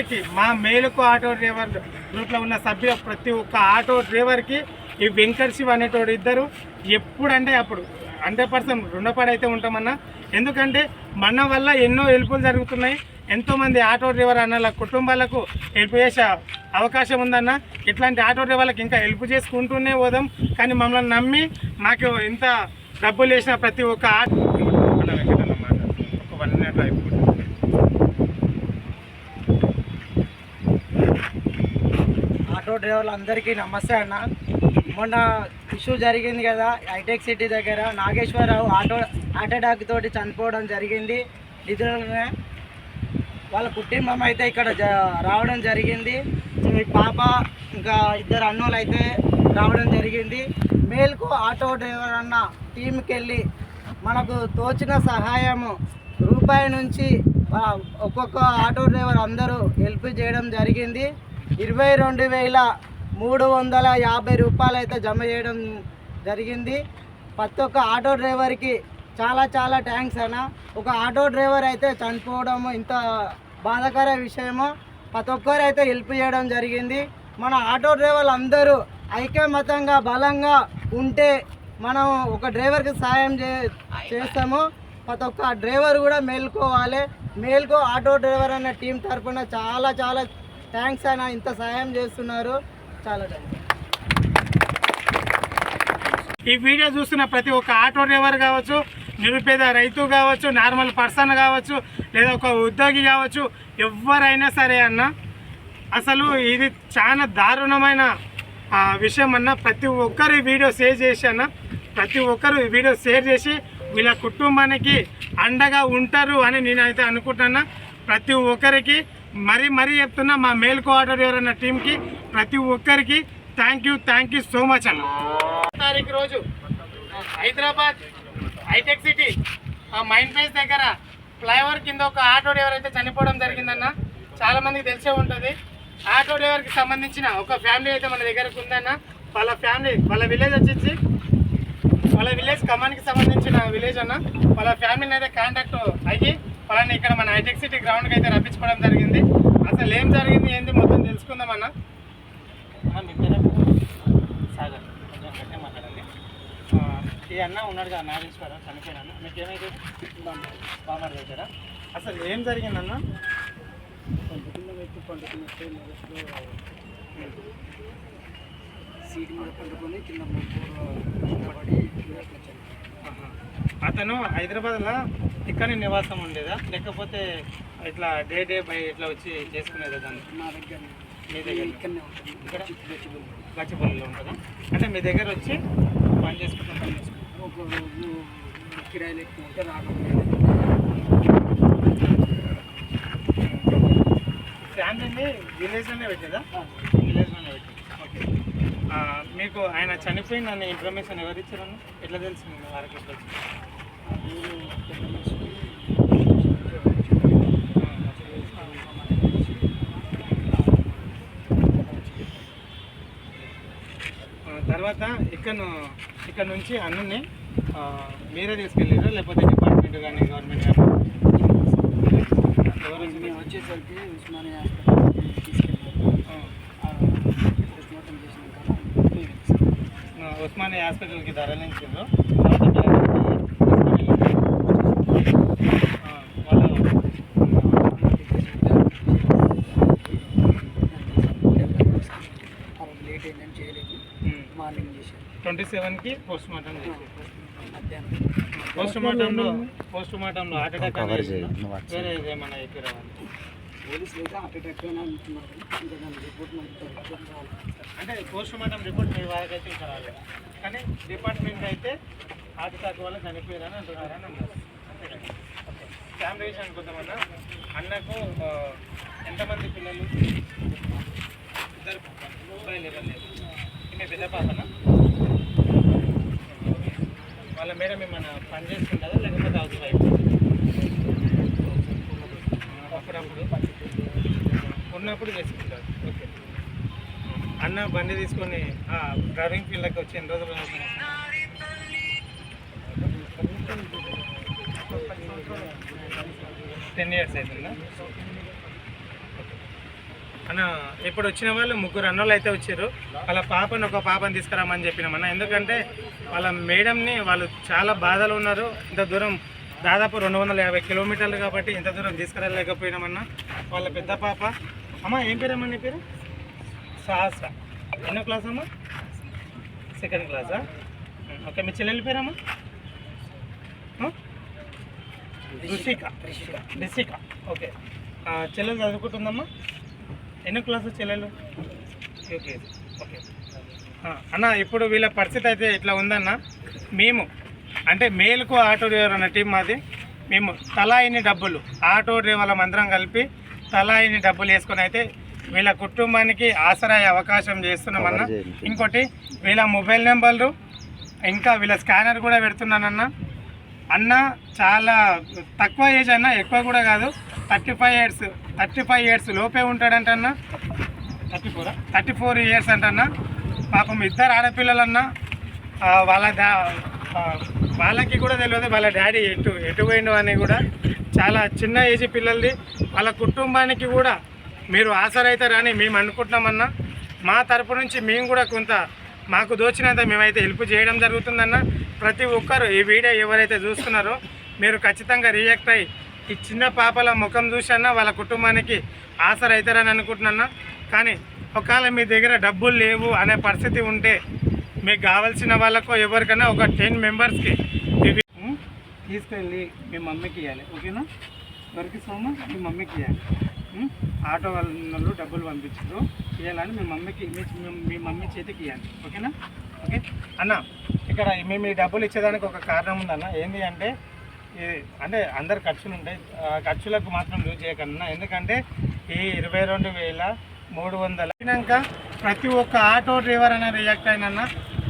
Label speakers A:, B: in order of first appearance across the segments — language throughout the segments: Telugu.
A: ఒక్కరికి మా మేలుకు ఆటో డ్రైవర్ గ్రూప్లో ఉన్న సభ్యుల ప్రతి ఒక్క ఆటో డ్రైవర్కి ఈ వెంకట్ శివ్ అనేటోడు ఇద్దరు. ఎప్పుడంటే అప్పుడు హండ్రెడ్ పర్సెంట్ రుణపడైతే ఉంటామన్నా. ఎందుకంటే మన వల్ల ఎన్నో హెల్పులు జరుగుతున్నాయి. ఎంతోమంది ఆటో డ్రైవర్ అన్నల కుటుంబాలకు హెల్ప్ చేసే అవకాశం ఉందన్న. ఇట్లాంటి ఆటో డ్రైవర్లకు ఇంకా హెల్ప్ చేసుకుంటూనే పోదాం. కానీ మమ్మల్ని నమ్మి మాకు ఇంత డబ్బులు వేసిన ప్రతి ఒక్క ఆటో అన్న వెంకటన్న మాట ఒక వన్ మినిట్ అయిపోతుంది
B: ఆటో డ్రైవర్లు అందరికీ నమస్తే అన్న. మొన్న ఇష్యూ జరిగింది కదా హైటెక్ సిటీ దగ్గర. నాగేశ్వరరావు ఆటో హార్ట్ అటాక్ తోటి చనిపోవడం జరిగింది. నిధులనే వాళ్ళ కుటుంబం అయితే ఇక్కడ రావడం జరిగింది. మీ పాప ఇంకా ఇద్దరు అన్నోళ్ళు అయితే రావడం జరిగింది. మేల్కు ఆటో డ్రైవర్ అన్న టీంకి వెళ్ళి మనకు తోచిన సహాయము రూపాయి నుంచి ఒక్కొక్క ఆటో డ్రైవర్ అందరూ హెల్ప్ చేయడం జరిగింది. ఇరవై రెండు వేల మూడు వందల యాభై రూపాయలు అయితే జమ చేయడం జరిగింది. ప్రతి ఒక్క ఆటో డ్రైవర్కి చాలా చాలా థ్యాంక్స్ అన్న. ఒక ఆటో డ్రైవర్ అయితే చనిపోవడం ఇంత బాధాకర విషయము? ప్రతి ఒక్కరు అయితే హెల్ప్ చేయడం జరిగింది. మన ఆటో డ్రైవర్లు అందరూ ఐకమతంగా బలంగా ఉంటే మనం ఒక డ్రైవర్కి సాయం చే చేస్తాము. ప్రతి ఒక్క డ్రైవర్ కూడా మేల్కోవాలి. మేల్కో ఆటో డ్రైవర్ అన్న టీం తరఫున చాలా చాలా థ్యాంక్స్ అన్న ఇంత సహాయం చేస్తున్నారు. చాలా థ్యాంక్స్.
A: ఈ వీడియో చూస్తున్న ప్రతి ఒక్క ఆటో డ్రైవర్ కావచ్చు నిరుపేద రైతు కావచ్చు నార్మల్ పర్సన్ కావచ్చు లేదా ఒక ఉద్యోగి కావచ్చు ఎవరైనా సరే అన్న అసలు ఇది చాలా దారుణమైన విషయం అన్న ప్రతి ఒక్కరు ఈ వీడియో షేర్ చేసి అన్న ప్రతి ఒక్కరు ఈ వీడియో షేర్ చేసి వీళ్ళ కుటుంబానికి అండగా ఉంటారు అని నేనైతే అనుకుంటున్నా ప్రతి ఒక్కరికి మరీ మరీ చెప్తున్నా మా మేల్కో కోఆర్డినేటర్ అన్న టీంకి ప్రతి ఒక్కరికి thank you thank you so much అన్న. తారీఖు రోజు హైదరాబాద్ హైటెక్ సిటీ ఆ మైండ్ ప్లేస్ దగ్గర ఫ్లైఓవర్ కింద ఒక ఆటో డ్రైవర్ అయితే చనిపోవడం జరిగిందన్న. చాలా మందికి తెలిసే ఉంటుంది. ఆటో డ్రైవర్కి సంబంధించిన ఒక ఫ్యామిలీ అయితే మన దగ్గరకు ఉందన్న. వాళ్ళ ఫ్యామిలీ వాళ్ళ విలేజ్ వచ్చేసి వాళ్ళ విలేజ్ ఖమ్మానికి సంబంధించిన విలేజ్ అన్న. వాళ్ళ ఫ్యామిలీని అయితే కాంటాక్ట్ అయ్యి వాళ్ళని ఇక్కడ మన హైటెక్ సిటీ గ్రౌండ్కి అయితే రప్పించుకోవడం జరిగింది. అసలు ఏం జరిగింది ఏంది మొత్తం తెలుసుకుందాం అన్న? సాగర్. కొంచెం గట్టిగా మాట్లాడండి. ఈ అన్న ఉన్నాడు కదా నాగేశ్వరరావు చనిపోయినా మీకు ఏమైతే బామర్ దగ్గర. అసలు ఏం జరిగిందన్న
B: సీట్ మీద పట్టుకొని కింద పడి
A: ఆహా. అతను హైదరాబాద్లో ఇక్కడ నివాసం ఉండేదా? లేకపోతే ఇట్లా డే డే బై ఇట్లా వచ్చి చేసుకునేదా దాన్ని?
B: మా దగ్గర
A: మీ దగ్గర
B: ఇక్కడనే ఉంటుంది?
A: ఇక్కడ? గచ్చిపల్లిలో ఉంటుందా? అంటే మీ దగ్గర వచ్చి పని చేసుకుంటాం పని చేసుకుంటాం.
B: ఒక రోజు కిరాయిలు ఎక్కువ ఉంటే రాకపోతే
A: ఫ్యామిలీని విలేజ్లోనే పెట్టేదా? విలేజ్లోనే పెట్టేది? ఓకే. మీకు ఆయన చనిపోయిందనే ఇన్ఫర్మేషన్ ఎవరు ఇచ్చారన్న ఎట్లా తెలిసింది వారికి? ఆ, తర్వాత ఇక్కడ ఇక్కడ నుంచి అన్నుని మీరే తీసుకెళ్ళారా లేకపోతే డిపార్ట్మెంట్ కానీ గవర్నమెంట్ కానీ?
B: మేము వచ్చేసరికి ఉస్మానియా హాస్పిటల్కి.
A: ఆ, ఉస్మానియా హాస్పిటల్కి తరలించారు
B: మార్నింగ్ చేశాను
A: ట్వంటీ సెవెన్కి పోస్ట్ మార్టం చేశారు.
B: మధ్యాహ్నం
A: పోస్ట్ మార్టంలో పోస్ట్ మార్టంలో హార్ట్ అటాక్ వేరే ఏమైనా
B: పోలీసులు అయితే హార్ట్ అటాక్ రిపోర్ట్
A: అంటే పోస్ట్ మార్టం రిపోర్ట్ మీ వారికి అయితే ఇంకా రాలేదు. కానీ డిపార్ట్మెంట్ అయితే హార్ట్ అటాక్ వల్ల చనిపోయారని అంటున్నారని అన్నారు ఓకే. ఫ్యామిలీ విషయానికి వద్దామన్నా అన్నకు ఎంతమంది పిల్లలు? ఇద్దరు. అబ్బాయిలు ఎవరు లేదు. మీ పెద్ద వాళ్ళ మేడం ఏమన్నా పని చేస్తుంటుందా లేకపోతే హౌస్ వైఫ్? అప్పుడప్పుడు. ఉన్నప్పుడు చేసుకుంటారు. ఓకే. అన్న బండి తీసుకొని డ్రైవింగ్ ఫీల్డ్కి వచ్చి ఎన్ని రోజులు టెన్ ఇయర్స్ అవుతుందా? అన్న ఇప్పుడు వచ్చిన వాళ్ళు ముగ్గురు అన్నోళ్ళు అయితే వచ్చారు. వాళ్ళ పాపను ఒక పాపని తీసుకురామని చెప్పినామన్న ఎందుకంటే వాళ్ళ మేడంని వాళ్ళు చాలా బాధలు ఉన్నారు. ఇంత దూరం దాదాపు రెండు వందల యాభై కిలోమీటర్లు కాబట్టి ఇంత దూరం తీసుకురాలేకపోయినామన్నా వాళ్ళ పెద్ద పాప. అమ్మ ఏం పేరమ్మా నీ పేరు? సహస్ర ఎన్నో క్లాస్ అమ్మా? సెకండ్ క్లాసా? ఓకే మీ చెల్లెలి పేరమ్మా? రుషిక. రిషిక. ఓకే. చెల్లెలు చదువుకుంటుందమ్మా? ఎన్నో క్లాసు చెల్లెలు ఓకే అన్న ఇప్పుడు వీళ్ళ పరిస్థితి అయితే ఇట్లా ఉందన్న. మేము అంటే మేలుకు ఆటో డ్రైవర్ అన్న టీం మాది. మేము తలా ఇన్ని డబ్బులు ఆటో డ్రైవర్ల మందరం కలిపి తలా ఇన్ని డబ్బులు వేసుకొని అయితే వీళ్ళ కుటుంబానికి ఆసరాయ అవకాశం చేస్తున్నామన్న ఇంకోటి వీళ్ళ మొబైల్ నెంబర్లు ఇంకా వీళ్ళ స్కానర్ కూడా పెడుతున్నానన్న. అన్న చాలా తక్కువ ఏజ్ అన్న ఎక్కువ కూడా కాదు. Thirty five years thirty five years లోపే ఉంటాడంట అన్న thirty four? Thirty four years అంటన్న. పాపం ఇద్దరు ఆడపిల్లలన్నా. వాళ్ళ ఆ, వాళ్ళకి కూడా తెలియదు వాళ్ళ డాడీ ఎటు ఎటు పోయిండు అని కూడా. చాలా చిన్న ఏజ్ పిల్లలది. వాళ్ళ కుటుంబానికి కూడా మీరు ఆసరైతారని మేము అనుకుంటున్నామన్నా. మా తరపు నుంచి మేము కూడా కొంత మాకు దోచినంత మేమైతే హెల్ప్ చేయడం జరుగుతుందన్న. ప్రతి ఒక్కరు ఈ వీడియో ఎవరైతే చూస్తున్నారో మీరు ఖచ్చితంగా రియాక్ట్ అయ్యి ఈ చిన్న పాపల ముఖం చూసన్నా వాళ్ళ కుటుంబానికి ఆసర అవుతారని అనుకుంటున్నా. కానీ ఒకవేళ మీ దగ్గర డబ్బులు లేవు అనే పరిస్థితి ఉంటే మీకు కావాల్సిన వాళ్ళకు ఎవరికైనా ఒక టెన్ మెంబర్స్కి ఇవి తీసుకెళ్ళి మీ మమ్మీకి ఇవ్వాలి ఓకేనా? ఎవరికి సోమ మీ మమ్మీకి ఇవ్వాలి ఆటో వాళ్ళు డబ్బులు పంపించారు. ఇవ్వాలని మీ మమ్మీకి మీ మమ్మీ చేతికి ఇవ్వాలి ఓకేనా? ఓకే? అన్న ఇక్కడ మేము ఈ డబ్బులు ఇచ్చేదానికి ఒక కారణం ఉందన్న. ఏంటి అంటే అంటే అందరు ఖర్చులు ఉంటాయి. ఖర్చులకు మాత్రం యూజ్ చేయకన్నా. ఎందుకంటే ఈ ఇరవై రెండు వేల మూడు వందలు అయినాక ప్రతి ఒక్క ఆటో డ్రైవర్ అనే రియాక్ట్ అయినన్నా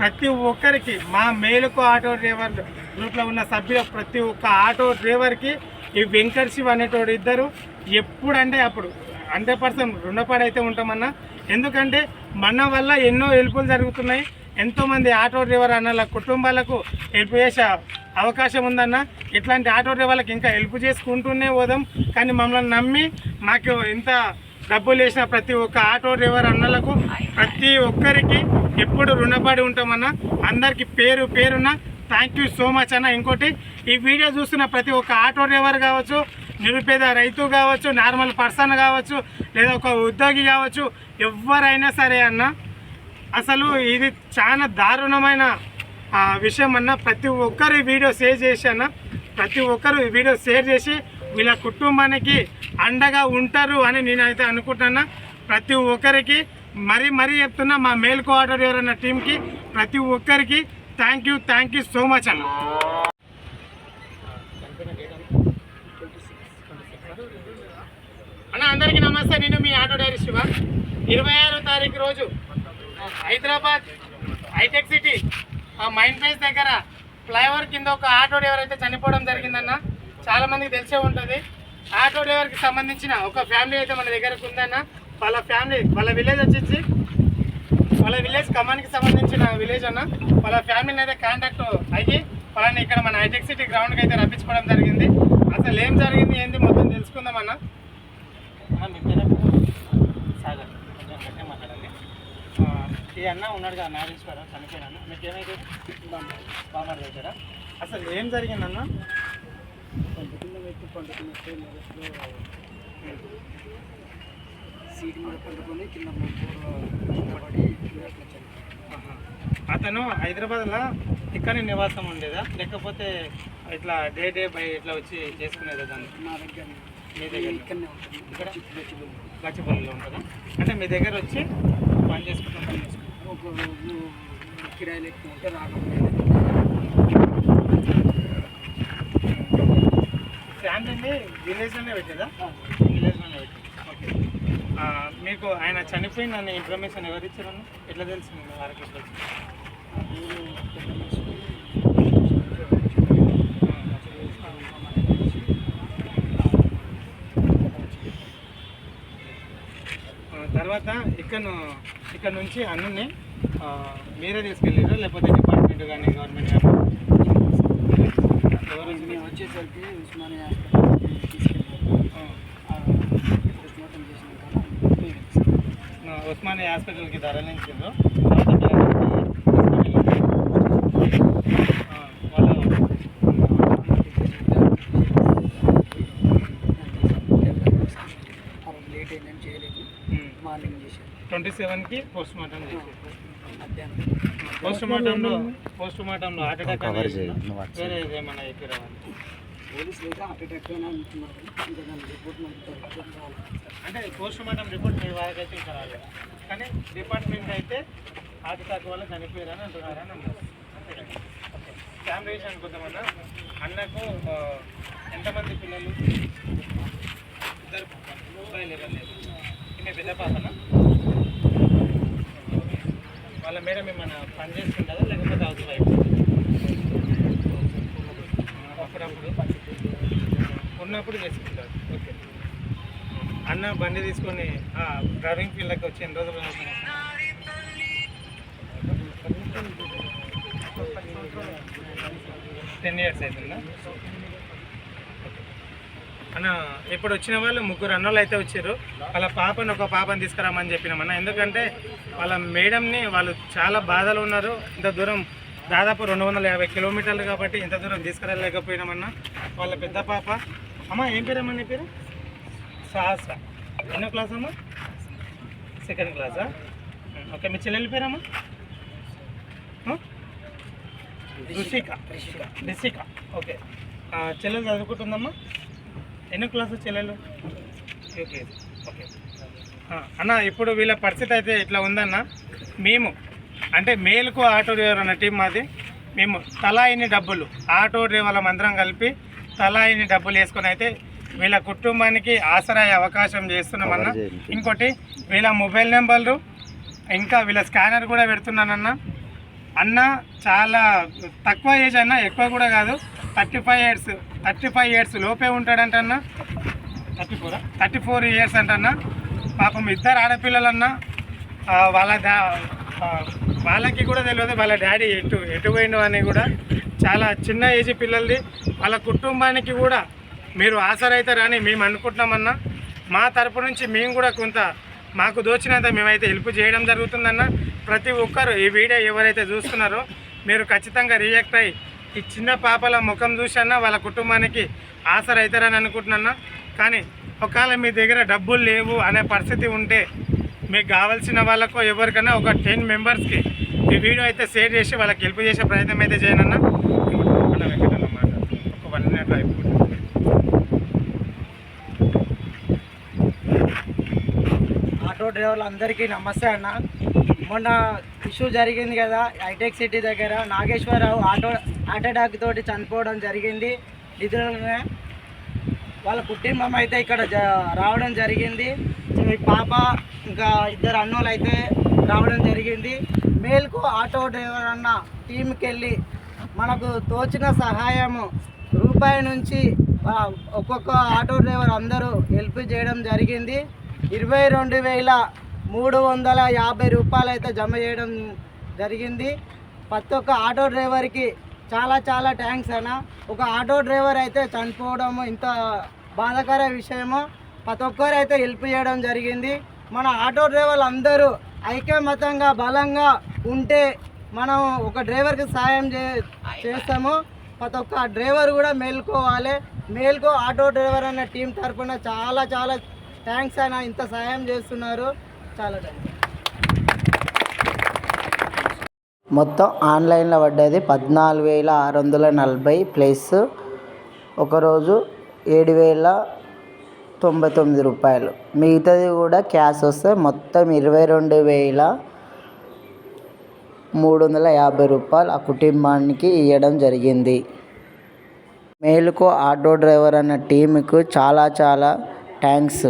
A: ప్రతి ఒక్కరికి మా మేలుకు ఆటో డ్రైవర్ గ్రూప్లో ఉన్న సభ్యుల ప్రతి ఒక్క ఆటో డ్రైవర్కి ఈ వెంకట్ శివ్ అనేటోడు ఇద్దరు. ఎప్పుడంటే అప్పుడు హండ్రెడ్ పర్సెంట్ రుణపడైతే ఉంటామన్నా. ఎందుకంటే మన వల్ల ఎన్నో హెల్పులు జరుగుతున్నాయి. ఎంతోమంది ఆటో డ్రైవర్ అన్నల కుటుంబాలకు హెల్ప్ చేసే అవకాశం ఉందన్న. ఇట్లాంటి ఆటో డ్రైవర్లకు ఇంకా హెల్ప్ చేసుకుంటూనే పోదాం. కానీ మమ్మల్ని నమ్మి మాకు ఇంత డబ్బులు వేసిన ప్రతి ఒక్క ఆటో డ్రైవర్ అన్నలకు ప్రతి ఒక్కరికి ఎప్పుడు రుణపడి ఉంటామన్నా. అందరికీ పేరు పేరున థ్యాంక్ యూ సో మచ్ అన్న. ఇంకోటి ఈ వీడియో చూస్తున్న ప్రతి ఒక్క ఆటో డ్రైవర్ కావచ్చు నిరుపేద రైతు కావచ్చు నార్మల్ పర్సన్ కావచ్చు లేదా ఒక ఉద్యోగి కావచ్చు ఎవరైనా సరే అన్న అసలు ఇది చాలా దారుణమైన విషయం అన్న ప్రతి ఒక్కరు ఈ వీడియో షేర్ చేసి అన్న ప్రతి ఒక్కరు ఈ వీడియో షేర్ చేసి వీళ్ళ కుటుంబానికి అండగా ఉంటారు అని నేనైతే అనుకుంటున్నా. ప్రతి ఒక్కరికి మరీ మరీ చెప్తున్నా మా మేల్కో ఆర్డర్ ఎవరన్న టీంకి ప్రతి ఒక్కరికి thank you thank you so much అన్న అన్న అందరికీ నమస్తే నేను మీ ఆటో డైరీ శివ. ఇరవై ఆరో తారీఖు రోజు హైదరాబాద్ హైటెక్ సిటీ ఆ మైండ్ ప్లేస్ దగ్గర ఫ్లైఓవర్ కింద ఒక ఆటో డ్రైవర్ అయితే చనిపోవడం జరిగిందన్న. చాలా మందికి తెలిసే ఉంటుంది. ఆటో డ్రైవర్కి సంబంధించిన ఒక ఫ్యామిలీ అయితే మన దగ్గరకు ఉందన్న. వాళ్ళ ఫ్యామిలీ వాళ్ళ విలేజ్ వచ్చేసి వాళ్ళ విలేజ్ ఖమ్మానికి సంబంధించిన విలేజ్ అన్న. వాళ్ళ ఫ్యామిలీని అయితే కాంటాక్ట్ అయ్యి వాళ్ళని ఇక్కడ మన హైటెక్ సిటీ గ్రౌండ్కి అయితే రప్పించుకోవడం జరిగింది. అసలు ఏం జరిగింది ఏంది మొత్తం తెలుసుకుందాం అన్న, మీ పేరు? సాగర్. కొంచెం గట్టిగా మాట్లాడండి. ఆ, ఈ అన్న ఉన్నాడు కదా నాగేశ్వరరావు చనిపోయిన దగ్గర. అసలు ఏం జరిగిందన్న
B: పండుకున్న వ్యక్తి పండుకున్న సీట్ మీద పండుకొని కింద పడి.
A: అతను హైదరాబాద్లో ఇక్కడ నివాసం ఉండేదా? లేకపోతే ఇట్లా డే డే బై ఇట్లా వచ్చి చేసుకునేదా దాన్ని?
B: మా దగ్గర
A: మీ దగ్గర
B: ఇక్కడనే ఉంటుంది.
A: ఇక్కడ? గచ్చిపల్లిలో ఉంటుందా? అంటే మీ దగ్గర వచ్చి పని చేసుకుంటాం పని చేసుకుంటాం
B: ఒక కిరాయిలు ఎక్కువ ఉంటే రాకపోతే
A: ఫ్యామిలీని విలేజ్లోనే పెట్టేదా? విలేజ్లోనే పెట్టేది. ఓకే. మీకు ఆయన చనిపోయిందన్న ఇన్ఫర్మేషన్ ఎవరు ఇచ్చారన్న ఎట్లా తెలిసింది? మీ వారికి ఎట్లా వచ్చింది? ఆ, తర్వాత ఇక్కడ ఇక్కడ నుంచి అన్నీ మీరే తీసుకెళ్ళారా లేకపోతే డిపార్ట్మెంట్ కానీ గవర్నమెంట్ కానీ?
B: మేము వచ్చేసరికి ఉస్మానియా హాస్పిటల్కి మేము
A: ఉస్మానియా హాస్పిటల్కి తరలించారు సెవెన్కి పోస్ట్ మార్టం పోస్ట్ మార్టంలో పోస్ట్ మార్టంలో హార్ట్ అటాక్ వేరే ఏమైనా చెప్పి రావాలి
B: పోలీసులు అయితే హార్ట్ అటాక్ అని అంటున్నారు ఇంకా దాని రిపోర్ట్ మనకు రావాలి
A: అంటే పోస్ట్ మార్టం రిపోర్ట్ మీ వారికి అయితే ఇంకా రాలేదు. కానీ డిపార్ట్మెంట్ అయితే హార్ట్ అటాక్ వల్ల చనిపోయారని అంటున్నారు అని ఓకే ఫ్యామిలీ విషయానికి అన్నకు ఎంతమంది పిల్లలు? ఇద్దరు. అబ్బాయిలు ఎవరు ఈమె పెద్ద పాపనా? వాళ్ళ మేడం ఏమన్నా పని చేస్తుంటుందా లేకపోతే హౌస్ వైఫ్ అప్పుడప్పుడు. ఉన్నప్పుడు చేసుకుంటారు. ఓకే. అన్న బండి తీసుకొని డ్రైవింగ్ ఫీల్డ్కి వచ్చి ఎన్ని రోజులు టెన్ ఇయర్స్ అవుతుందా అన్న ఇప్పుడు వచ్చిన వాళ్ళు ముగ్గురు అన్నోళ్ళు అయితే వచ్చారు. వాళ్ళ పాపని ఒక పాపని తీసుకురామని చెప్పినామన్న ఎందుకంటే వాళ్ళ మేడంని వాళ్ళు చాలా బాధలు ఉన్నారు. ఇంత దూరం దాదాపు రెండు వందల యాభై కిలోమీటర్లు కాబట్టి ఇంత దూరం తీసుకురాలేకపోయినామన్నా వాళ్ళ పెద్ద పాప. అమ్మ ఏం పేరమ్మా నీ పేరు? సహస్ర ఎన్నో క్లాస్ అమ్మా? సెకండ్ క్లాసా? ఓకే మీ చెల్లెలి పేరమ్మా? రుషిక. రిషిక. ఓకే. చెల్లెలు చదువుకుంటుందమ్మా? ఎన్నో క్లాసు చెల్లెలు ఓకే. ఓకే. అన్న ఇప్పుడు వీళ్ళ పరిస్థితి అయితే ఇట్లా ఉందన్న. మేము అంటే మేలుకు ఆటో డ్రైవర్ అన్న టీం మాది. మేము తలా ఇన్ని డబ్బులు ఆటో డ్రైవర్ల మందరం కలిపి తలా ఇన్ని డబ్బులు వేసుకొని అయితే వీళ్ళ కుటుంబానికి ఆసరా అయ్యే అవకాశం చేస్తున్నామన్న ఇంకోటి వీళ్ళ మొబైల్ నెంబర్లు ఇంకా వీళ్ళ స్కానర్ కూడా పెడుతున్నానన్న. అన్న చాలా తక్కువ ఏజ్ అన్న ఎక్కువ కూడా కాదు. Thirty five years thirty five years లోపే ఉంటాడంట అన్న. Thirty four thirty four years అంటన్న పాపం ఇద్దరు ఆడపిల్లలన్నా వాళ్ళ డా వాళ్ళకి కూడా తెలియదు వాళ్ళ డాడీ ఎటు ఎటు పోయిండు అని కూడా. చాలా చిన్న ఏజ్ పిల్లలది. వాళ్ళ కుటుంబానికి కూడా మీరు ఆసరైతారని మేము అనుకుంటున్నామన్నా మా తరపు నుంచి మేము కూడా కొంత మాకు దోచినంత మేమైతే హెల్ప్ చేయడం జరుగుతుందన్న. ప్రతి ఒక్కరు ఈ వీడియో ఎవరైతే చూస్తున్నారో మీరు ఖచ్చితంగా రియాక్ట్ అయ్యి ఈ చిన్న పాపల ముఖం చూసన్నా వాళ్ళ కుటుంబానికి ఆసరైతారని అనుకుంటున్నా కానీ ఒకవేళ మీ దగ్గర డబ్బులు లేవు అనే పరిస్థితి ఉంటే మీకు కావాల్సిన వాళ్ళకు ఎవరికైనా ఒక టెన్ మెంబర్స్కి ఈ వీడియో అయితే షేర్ చేసి వాళ్ళకి హెల్ప్ చేసే ప్రయత్నం అయితే చేయనన్నా? ఒక వన్ మినిట్ అయిపోతుంది
B: ఆటో డ్రైవర్లు అందరికీ నమస్తే అన్న. మొన్న ఇష్యూ జరిగింది కదా హైటెక్ సిటీ దగ్గర నాగేశ్వరరావు ఆటో హార్ట్ అటాక్ తోటి చనిపోవడం జరిగింది. నిధులుగా వాళ్ళ కుటుంబం అయితే ఇక్కడ రావడం జరిగింది. మీ పాప ఇంకా ఇద్దరు అన్నోళ్ళు అయితే రావడం జరిగింది. మేల్కు ఆటో డ్రైవర్ అన్న టీంకి వెళ్ళి మనకు తోచిన సహాయము రూపాయి నుంచి ఒక్కొక్క ఆటో డ్రైవర్ అందరూ హెల్ప్ చేయడం జరిగింది. ఇరవై రెండు వేల మూడు వందల యాభై రూపాయలు అయితే జమ చేయడం జరిగింది. ప్రతి ఒక్క ఆటో డ్రైవర్కి చాలా చాలా థ్యాంక్స్ అన్న. ఒక ఆటో డ్రైవర్ అయితే చనిపోవడం ఇంత బాధాకర విషయము. ప్రతి ఒక్కరు అయితే హెల్ప్ చేయడం జరిగింది. మన ఆటో డ్రైవర్లు అందరూ ఐక్యమతంగా బలంగా ఉంటే మనం ఒక డ్రైవర్కి సాయం చే చేస్తాము. ప్రతి ఒక్క డ్రైవర్ కూడా మేల్కోవాలి. మేల్కో ఆటో డ్రైవర్ అన్న టీం తరఫున చాలా చాలా థ్యాంక్స్ అయినా ఇంత సాయం చేస్తున్నారు. చాలా మొత్తం ఆన్లైన్లో పడ్డది పద్నాలుగు వేల ఆరు వందల నలభై ప్లస్ ఒకరోజు ఏడు వేల తొంభై తొమ్మిది రూపాయలు. మిగతాది కూడా క్యాష్ వస్తే మొత్తం ఇరవై రెండు వేల మూడు వందల యాభై రూపాయలు ఆ కుటుంబానికి ఇవ్వడం జరిగింది. మేలుకో ఆటో డ్రైవర్ అన్న టీంకు చాలా చాలా థ్యాంక్స్